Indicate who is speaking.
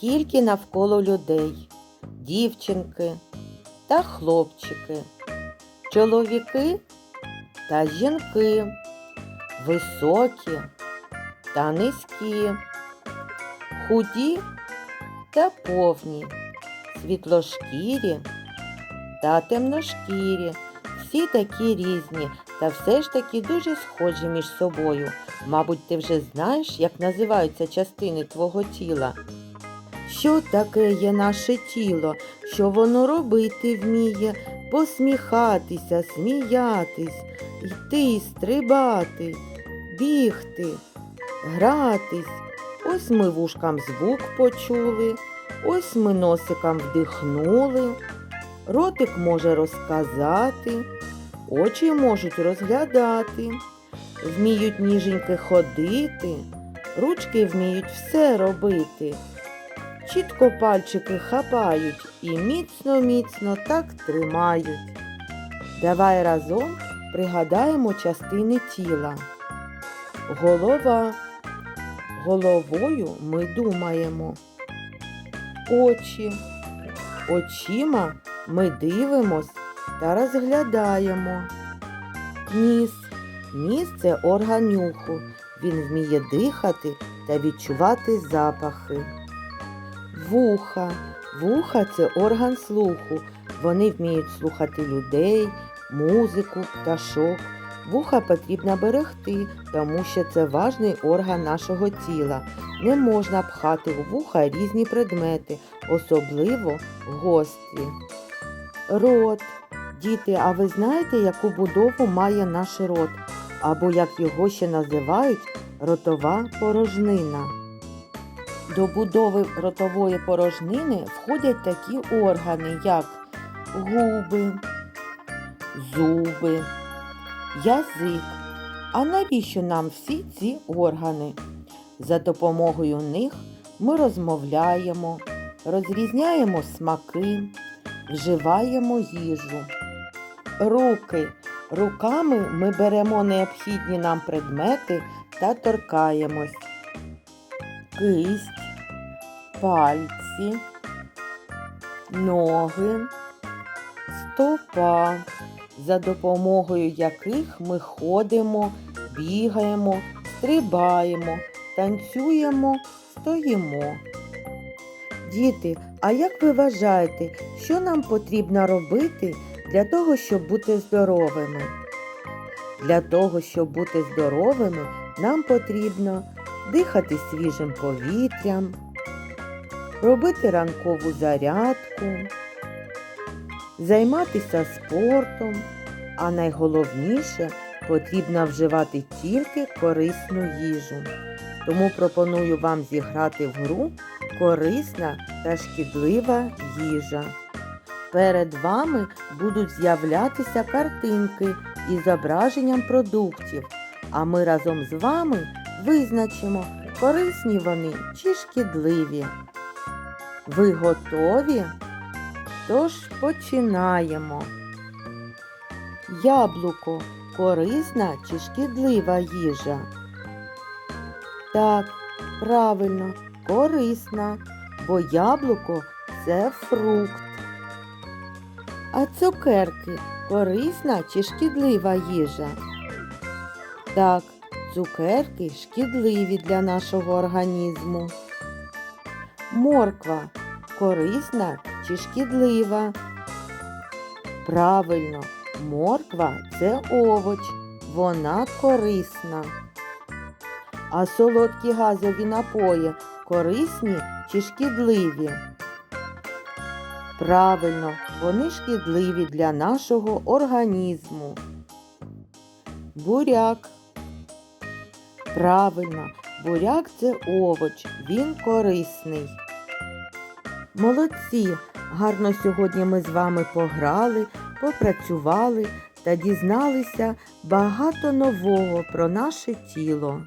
Speaker 1: скільки навколо людей, дівчинки та хлопчики, чоловіки та жінки, високі та низькі, худі та повні, світлошкірі та темношкірі. Всі такі різні та все ж таки дуже схожі між собою. Мабуть, ти вже знаєш, як називаються частини твого тіла. Що таке є наше тіло, що воно робити вміє, посміхатися, сміятись, йти, стрибати, бігти, гратись. Ось ми вушкам звук почули, ось ми носиком вдихнули, ротик може розказати, очі можуть розглядати, вміють ніженьки ходити, ручки вміють все робити. Чітко пальчики хапають і міцно-міцно так тримають. Давай разом пригадаємо частини тіла. Голова. Головою ми думаємо. Очі. Очима ми дивимось та розглядаємо. Ніс. Ніс це орган нюху. Він вміє дихати та відчувати запахи. Вуха. Вуха це орган слуху. Вони вміють слухати людей, музику, пташок. Вуха потрібно берегти, тому що це важний орган нашого тіла. Не можна пхати у вуха різні предмети, особливо гострі. Рот. Діти, а ви знаєте, яку будову має наш рот? Або як його ще називають ротова порожнина. До будови ротової порожнини входять такі органи, як губи, зуби, язик. А навіщо нам всі ці органи? За допомогою них ми розмовляємо, розрізняємо смаки, вживаємо їжу. Руки. Руками ми беремо необхідні нам предмети та торкаємось. Кисть, пальці, ноги, стопа, за допомогою яких ми ходимо, бігаємо, стрибаємо, танцюємо, стоїмо. Діти, а як ви вважаєте, що нам потрібно робити для того, щоб бути здоровими? Для того, щоб бути здоровими, нам потрібно дихати свіжим повітрям, робити ранкову зарядку, займатися спортом, а найголовніше потрібно вживати тільки корисну їжу. Тому пропоную вам зіграти в гру корисна та шкідлива їжа. Перед вами будуть з'являтися картинки із зображенням продуктів, а ми разом з вами визначимо, корисні вони чи шкідливі. Ви готові? Тож починаємо. Яблуко корисна чи шкідлива їжа? Так, правильно, корисна, бо яблуко це фрукт. А цукерки корисна чи шкідлива їжа? Так, цукерки шкідливі для нашого організму. Морква корисна чи шкідлива? Правильно, морква це овоч, вона корисна. А солодкі газові напої корисні чи шкідливі? Правильно, вони шкідливі для нашого організму. Буряк. Правильно, буряк це овоч, він корисний. Молодці! Гарно сьогодні ми з вами пограли, попрацювали та дізналися багато нового про наше тіло.